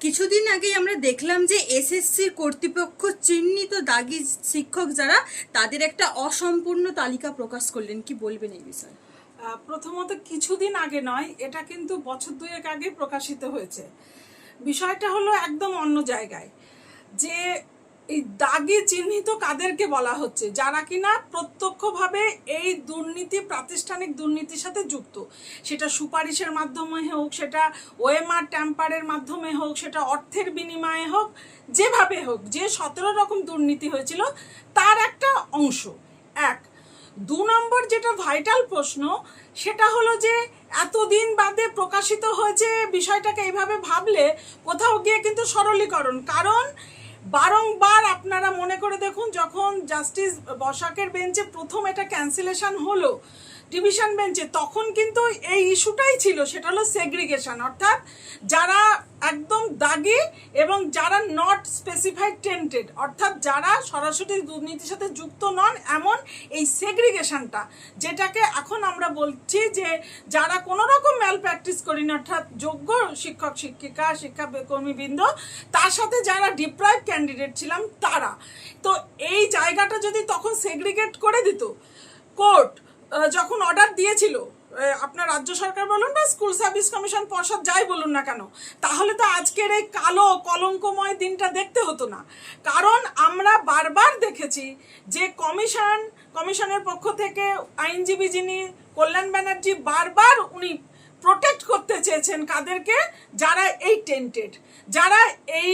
কিছুদিন আগেই আমরা দেখলাম যে এসএসসির কর্তৃপক্ষ চিহ্নিত দাগি শিক্ষক যারা, তাদের একটা অসম্পূর্ণ তালিকা প্রকাশ করলেন। কি বলবেন এই বিষয়ে? প্রথমত কিছুদিন আগে নয়, এটা কিন্তু বছর দুয়েক আগে প্রকাশিত হয়েছে। বিষয়টা হলো একদম অন্য জায়গায়। যে এই দাগি চিহ্নিত কাদেরকে বলা হচ্ছে, যারা কিনা প্রত্যক্ষভাবে এই দুর্নীতি, প্রাতিষ্ঠানিক দুর্নীতির সাথে যুক্ত। সেটা সুপারিশের মাধ্যমে হোক, সেটা ওএমআর ট্যাম্পারের মাধ্যমে হোক, সেটা অর্থের বিনিময়ে হোক, যেভাবে হোক, যে সতেরো রকম দুর্নীতি হয়েছিল, তার একটা অংশ। এক, দু নম্বর যেটা ভাইটাল প্রশ্ন, সেটা হলো যে এতদিন বাদে প্রকাশিত হয়েছে বিষয়টাকে এইভাবে ভাবলে কোথাও গিয়ে কিন্তু সরলীকরণ। কারণ বারংবার আপনারা মনে করে দেখুন, যখন জাস্টিস বসাকের বেঞ্চে প্রথম এটা ক্যান্সেলেশন হলো ডিভিশন বেঞ্চে, তখন কিন্তু এই ইস্যুটাই ছিল, সেটা হলো সেগ্রিগেশন অর্থাৎ যারা একদম দাগি এবং যারা নট স্পেসিফাইড টেন্টেড অর্থাৎ যারা সরাসরি দুর্নীতির সাথে যুক্ত নন, এমন এই সেগ্রিগেশনটা যেটাকে এখন আমরা বলছি যে যারা কোনো রকম ম্যাল প্র্যাকটিস করি না অর্থাৎ যোগ্য শিক্ষক, শিক্ষিকা শিক্ষা কর্মীবৃন্দ তার সাথে যারা ডিপ্রাইভ ক্যান্ডিডেট ছিলাম, তারা। তো এই জায়গাটা যদি তখন সেগ্রিগেট করে দিত কোর্ট যখন অর্ডার দিয়েছিল আপনার রাজ্য সরকার বলুন না স্কুল সার্ভিস কমিশন পর্ষদ যাই বলুন না কেন, তাহলে তো আজকের এই কালো, কলঙ্কময় দিনটা দেখতে হতো না। কারণ আমরা বারবার দেখেছি যে কমিশন, কমিশনের পক্ষ থেকে আইনজীবী যিনি কল্যাণ ব্যানার্জি বারবার উনি প্রোটেক্ট করতে চেয়েছেন কাদেরকে, যারা এই টেন্টেড যারা এই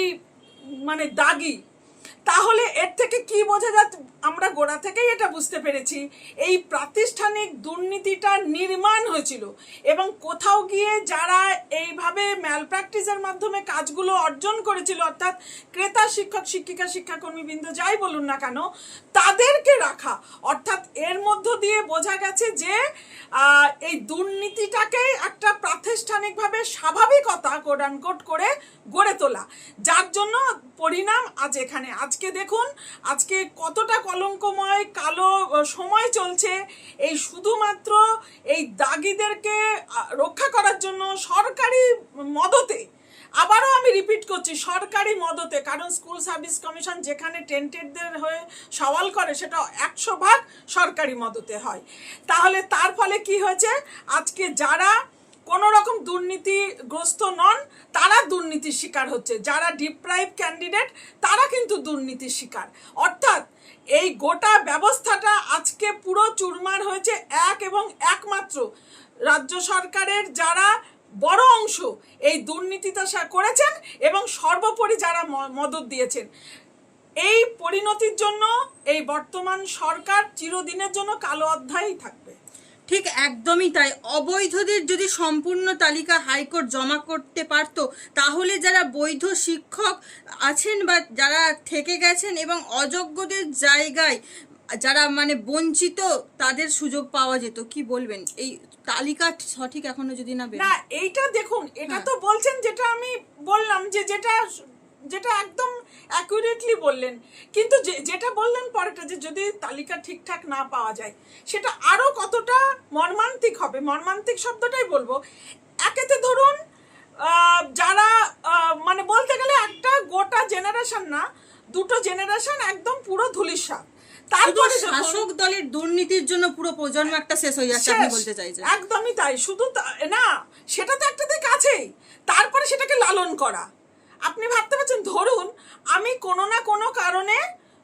মানে দাগি তাহলে এর থেকে কি বোঝা যাচ্ছে? আমরা গোড়া থেকেই এটা বুঝতে পেরেছি। এই প্রাতিষ্ঠানিক দুর্নীতিটা নির্মাণ হয়েছিল এবং কোথাও গিয়ে যারা এইভাবে ম্যাল প্র্যাকটিসের মাধ্যমে কাজগুলো অর্জন করেছিল, অর্থাৎ ক্রেতা, শিক্ষক, শিক্ষিকা, শিক্ষাকর্মীবৃন্দ, যাই বলুন না কেন, তাদেরকে রাখা। অর্থাৎ এর মধ্য দিয়ে বোঝা গেছে যে এই দুর্নীতিটাকে একটা প্রাতিষ্ঠানিকভাবে স্বাভাবিকতা কোড আনকোট করে গড়ে তোলা। যার জন্য পরিণাম আজ এখানে। আজকে দেখুন, আজকে কতটা কলঙ্কময় কালো সময় চলছে। এই শুধুমাত্র এই দাগিদেরকে রক্ষা করার জন্য সরকারি মদতে, আবারও আমি রিপিট করছি, সরকারি মদতে, কারণ স্কুল সার্ভিস কমিশন যেখানে টেন্টেডদের হয়ে সওয়াল করে, সেটা একশো ভাগ সরকারি মদতে হয়। তাহলে তার ফলে কি হয়েছে? আজকে যারা কোনো রকম দুর্নীতিগ্রস্ত নন, তারা দুর্নীতির শিকার হচ্ছে। যারা ডিপ্রাইভ ক্যান্ডিডেট তারা কিন্তু দুর্নীতির শিকার। অর্থাৎ এই গোটা ব্যবস্থাটা আজকে পুরো চুরমার হয়েছে এক এবং একমাত্র রাজ্য সরকারের যারা বড় অংশ এই দুর্নীতিটা করেছেন এবং সর্বোপরি যারা মদত দিয়েছেন। এই পরিণতির জন্য এই বর্তমান সরকার চিরদিনের জন্য কালো অধ্যায়ই থাকবে ঠিক একদমই তাই। অবৈধদের যদি সম্পূর্ণ তালিকা হাইকোর্ট জমা করতে পারতো তাহলে যারা বৈধ শিক্ষক আছেন বা যারা থেকে গেছেন এবং অযোগ্যদের জায়গায় যারা মানে বঞ্চিত তাদের সুযোগ পাওয়া যেত। কি বলবেন? এই তালিকা সঠিক এখনও যদি না এইটা দেখুন এটা তো বলছেন যেটা আমি বললাম যে যেটা যেটা একদম অ্যাকুরেটলি বললেন। কিন্তু যেটা বললেন পরেটা যে যদি তালিকা ঠিকঠাক না পাওয়া যায় সেটা আরও কতটা মর্মান্তিক হবে? মর্মান্তিক শব্দটাই বলব। একেতে ধরুন যারা মানে বলতে গেলে একটা গোটা জেনারেশন না দুটো জেনারেশন একদম পুরো শুধু তারপরে শাসক দলের দুর্নীতির জন্য পুরো প্রজন্ম একটা শেষ হয়ে যাচ্ছে আপনি বলতে চাইছেন। একদমই তাই। শুধু না সেটা তো একটা দিক আছেই। তারপরে সেটাকে লালন করা। আপনি ভাবতে পারছেন, ধরুন আমি কোনো না কোনো কারণে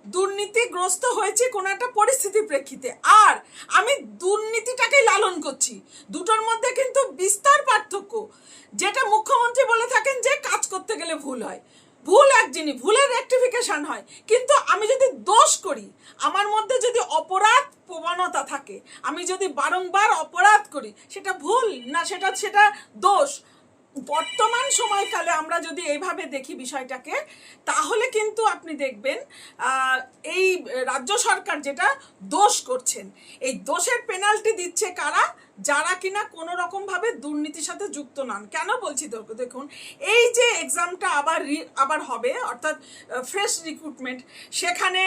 দুর্নীতিগ্রস্ত হয়েছি কোনো একটা পরিস্থিতির প্রেক্ষিতে। আর আমি দুর্নীতিটাকেই লালন করছি। দুটোর মধ্যে কিন্তু বিস্তার পার্থক্য, যেটা মুখ্যমন্ত্রী বলে থাকেন যে কাজ করতে গেলে ভুল হয়। ভুল এক জিনিস, ভুলের রেক্টিফিকেশন হয়। কিন্তু আমি যদি দোষ করি, আমার মধ্যে যদি অপরাধ প্রবণতা থাকে, আমি যদি বারংবার অপরাধ করি, সেটা ভুল না সেটা সেটা দোষ। বর্তমান সময়কালে আমরা যদি এইভাবে দেখি বিষয়টাকে, তাহলে কিন্তু আপনি দেখবেন এই রাজ্য সরকার যেটা দোষ করছেন। এই দোষের পেনাল্টি দিচ্ছে কারা? যারা কিনা কোনো রকম ভাবে দুর্নীতির সাথে যুক্ত নন। কেন বলছি দেখুন, এই যে এক্সামটা আবার আবার হবে, অর্থাৎ ফ্রেশ রিক্রুটমেন্ট সেখানে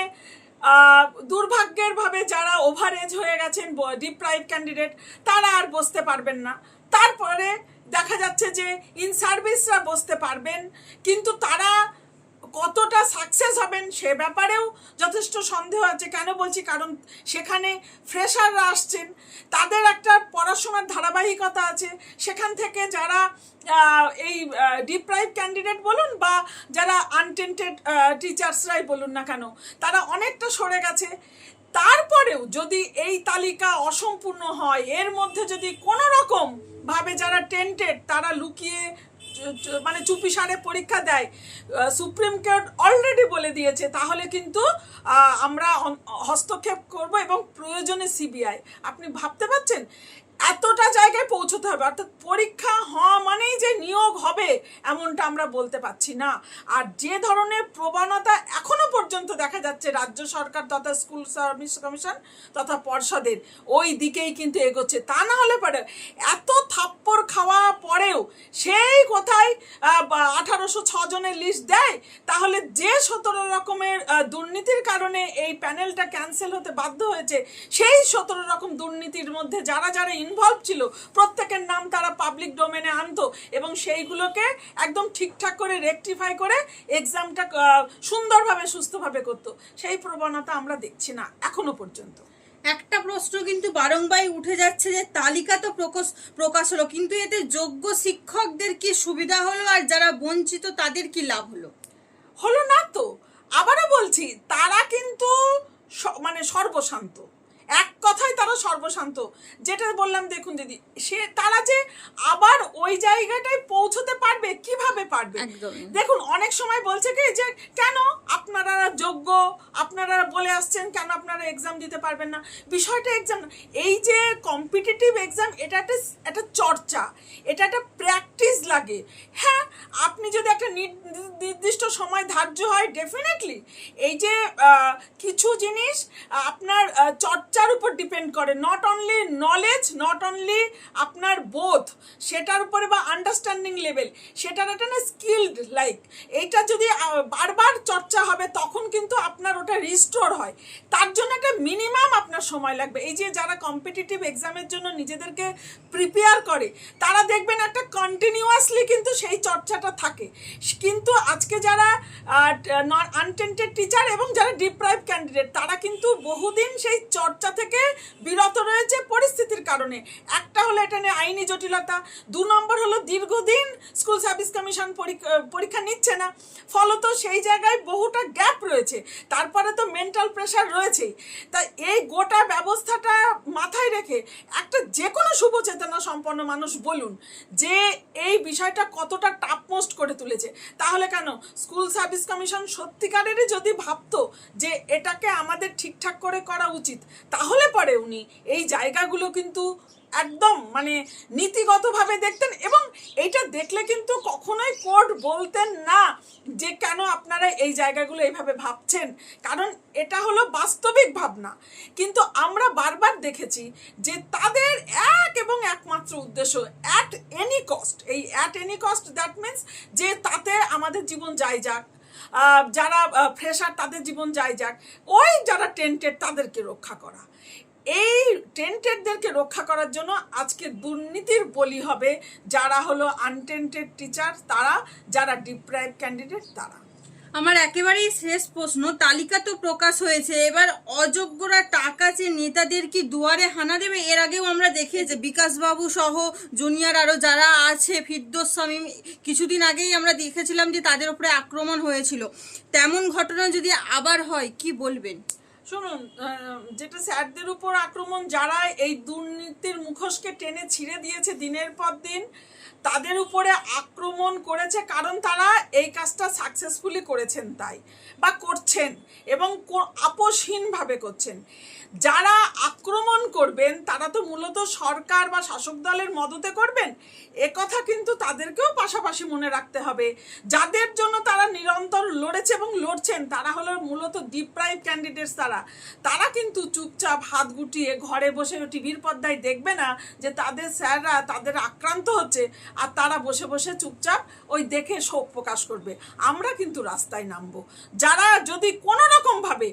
দুর্ভাগ্যের ভাবে যারা ওভার এজ হয়ে গেছেন ডিপ্রাইভ ক্যান্ডিডেট তারা আর বসতে পারবেন না। তারপরে দেখা যাচ্ছে যে ইন সার্ভিসরা বসতে পারবেন, কিন্তু তারা কতটা সাকসেস হবেন সে ব্যাপারেও যথেষ্ট সন্দেহ আছে। কেন বলছি? কারণ সেখানে ফ্রেশাররা আসছেন, তাদের একটা পড়াশোনার ধারাবাহিকতা আছে। সেখান থেকে যারা এই ডিপ্রাইভ ক্যান্ডিডেট বলুন বা যারা আনটেন্টেড টিচার্সরাই বলুন না কেন, তারা অনেকটা সরে গেছে। তারপরেও যদি এই তালিকা অসম্পূর্ণ হয়, এর মধ্যে যদি কোনো রকম ভাবে যারা টেন্টেড তারা লুকিয়ে মানে চুপিসারে পরীক্ষা দেয় সুপ্রিম কোর্ট অলরেডি বলে দিয়েছে, তাহলে কিন্তু আমরা হস্তক্ষেপ করব এবং প্রয়োজনে সিবিআই আপনি ভাবতে পারছেন? এতটা জায়গায় পৌঁছতে হবে, অর্থাৎ পরীক্ষা হওয়া মানেই যে নিয়োগ হবে এমনটা আমরা বলতে পারছি না। আর যে ধরনের প্রবণতা এখনও পর্যন্ত দেখা যাচ্ছে রাজ্য সরকার তথা স্কুল সার্ভিস কমিশন তথা পর্ষদের, ওই দিকেই কিন্তু এগোচ্ছে। তা না হলে পারে এত থাপ্পড় খাওয়া পরেও সেই কোথায় আঠারোশো জনের লিস্ট দেয়? তাহলে যে সতেরো রকমের দুর্নীতির কারণে এই প্যানেলটা ক্যান্সেল হতে বাধ্য হয়েছে, সেই সতেরো রকম দুর্নীতির মধ্যে যারা যারা ইনভলভ ছিল, প্রত্যেকের নাম তারা পাবলিক ডোমেনে আনতো এবং সেইগুলোকে একদম ঠিকঠাক করে রেকটিফাই করে এক্সামটা সুন্দরভাবে সুস্থভাবে করতো। সেই প্রবণতা আমরা দেখছি না এখনও পর্যন্ত। একটা প্রশ্ন কিন্তু বারংবার উঠে যাচ্ছে যে তালিকা তো প্রকাশ প্রকাশ হলো কিন্তু এতে যোগ্য শিক্ষকদের কি সুবিধা হলো আর যারা বঞ্চিত তাদের কি লাভ হলো? হলো না তো। আবারও বলছি তারা কিন্তু মানে সর্বশান্ত। এক কথায় তারা সর্বশান্ত। যেটা বললাম দেখুন দিদি সে তারা যে আবার ওই জায়গাটায় পৌঁছতে পারবে কীভাবে পারবে? দেখুন অনেক সময় বলছে কি যে কেন আপনারা যোগ্য? আপনারা বলে আসছেন কেন আপনারা এক্সাম দিতে পারবেন না? বিষয়টা এক্সাম এই যে কম্পিটিটিভ এক্সাম এটা একটা একটা চর্চা এটা একটা প্র্যাকটিস লাগে। হ্যাঁ আপনি যদি একটা নির- নির্দিষ্ট সময় ধার্য হয় ডেফিনেটলি এই যে কিছু জিনিস আপনার চর্চার উপর ডিপেন্ড করে। Not only knowledge not only আপনার বোধ সেটার উপরে বা আন্ডারস্ট্যান্ডিং লেভেল সেটার একটা না স্কিল্ড লাইক এইটা যদি বারবার চর্চা হবে, তখন কিন্তু আপনার ওটা রিস্টোর হয়। তার জন্য একটা মিনিমাম আপনার সময় লাগবে। এই যে যারা কম্পিটিটিভ এক্সামের জন্য নিজেদেরকে প্রিপেয়ার করে, তারা দেখবেন একটা কন্টিনিউয়াসলি কিন্তু সেই চর্চাটা থাকে। কিন্তু আজকে যারা আনটেন্টেড টিচার এবং যারা ডিপ্রাইভ ক্যান্ডিডেট তারা কিন্তু বহুদিন সেই চর্চা থেকে বিরত রয়েছে পরিস্থিতির কারণে। একটা হলো এটা নিয়ে আইনি জটিলতা, দু নম্বর হলো দীর্ঘদিন স্কুল সার্ভিস কমিশন পরীক্ষা নিচ্ছে না। ফলত সেই জায়গায় বহুটা গ্যাপ রয়েছে। তারপরে তো মেন্টাল প্রেশার রয়েছেই। তাই এই গোটা ব্যবস্থাটা মাথায় রেখে একটা যে কোনো শুভ চেতনা সম্পন্ন মানুষ বলুন, যে এই বিষয়টা কতটা টাপমোস্ট করে তুলেছে। তাহলে কেন? স্কুল সার্ভিস কমিশন সত্যিকারেরই যদি ভাবতো যে এটাকে আমাদের ঠিকঠাক করে করা উচিত, তাহলে পরে উনি এই জায়গাগুলো কিন্তু একদম মানে নীতিগতভাবে দেখতেন এবং এইটা দেখলে কিন্তু কখনোই কোর্ট বলতেন না যে কেন আপনারা এই জায়গাগুলো এইভাবে ভাবছেন। কারণ এটা হলো বাস্তবিক ভাবনা। কিন্তু আমরা বারবার দেখেছি যে তাদের এক এবং একমাত্র উদ্দেশ্য অ্যাট এনি কস্ট এই at any cost that means যে তাতে আমাদের জীবন যায় যাক যারা ফ্রেশার তাদের জীবন যায় যাক, ওই যারা টেন্টেড তাদেরকে রক্ষা করা। এই টেন্টেডদেরকে রক্ষা করার জন্য আজকে দুর্নীতির বলি হবে যারা হলো আনটেন্টেড টিচার তারা, যারা ডিপ্রাইভ ক্যান্ডিডেট তারা। আমার একেবারেই শেষ প্রশ্ন, তালিকা তো প্রকাশ হয়েছে, এবার অযোগ্যরা টাকা চেয়ে নেতাদের কি দুয়ারে হানা দেবে? এর আগেও আমরা দেখেছি বিকাশবাবু সহ জুনিয়র আরও যারা আছে, ফিরদোস স্বামী, কিছুদিন আগেই আমরা দেখেছিলাম যে তাদের উপরে আক্রমণ হয়েছিল। তেমন ঘটনা যদি আবার হয়, কি বলবেন? শুনুন যেটা স্যারদের উপর আক্রমণ, যারা এই দুর্নীতির মুখোশকে টেনে ছিঁড়ে দিয়েছে দিনের পর দিন, তাদের উপরে আক্রমণ করেছে কারণ তারা এই কাজটা সাকসেসফুলি করেছেন তাই, বা করছেন এবং আপোষহীনভাবে করছেন। যারা আক্রমণ করবেন, তারা তো মূলত সরকার বা শাসক দলের মদতে করবেন একথা কিন্তু তাদেরকেও পাশাপাশি মনে রাখতে হবে। যাদের জন্য তারা নিরন্তর লড়েছে এবং লড়ছেন, তারা হলো মূলত ডিপ্রাইভ ক্যান্ডিডেটস তারা। তারা কিন্তু চুপচাপ হাত গুটিয়ে ঘরে বসে টিভির পর্দায় দেখবে না যে তাদের স্যাররা তাদের আক্রান্ত হচ্ছে, আর তারা বসে বসে চুপচাপ ওই দেখে শোক প্রকাশ করবে। আমরা কিন্তু রাস্তায় নামবো। যারা যদি কোনো রকমভাবে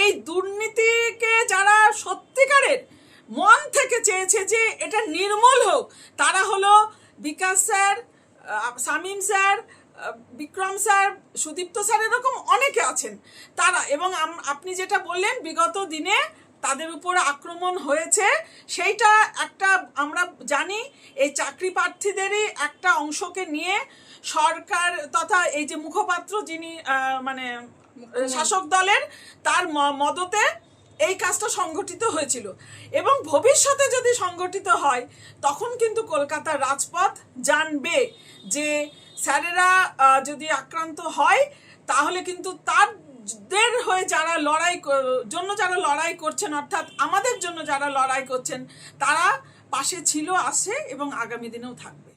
এই দুর্নীতিকে যারা সত্যিকারের মন থেকে চেয়েছে যে এটা নির্মূল হোক। তারা হলো Bikash sir Shamim sir Bikram sir Sudipta sir এরকম অনেকে আছেন। তারা এবং আপনি যেটা বললেন বিগত দিনে তাদের উপর আক্রমণ হয়েছে। সেইটা একটা আমরা জানি এই চাকরি প্রার্থীদেরই একটা অংশকে নিয়ে সরকার তথা এই যে মুখপাত্র যিনি মানে শাসক দলের তার মদতে এই কাজটা সংগঠিত হয়েছিল। এবং ভবিষ্যতে যদি সংগঠিত হয়, তখন কিন্তু কলকাতার রাজপথ জানবে যে স্যারেরা যদি আক্রান্ত হয়, তাহলে কিন্তু তাদের হয়ে যারা লড়াই জন্য যারা লড়াই করছেন, অর্থাৎ আমাদের জন্য যারা লড়াই করছেন, তারা পাশে ছিল আছে এবং আগামী দিনেও থাকবে।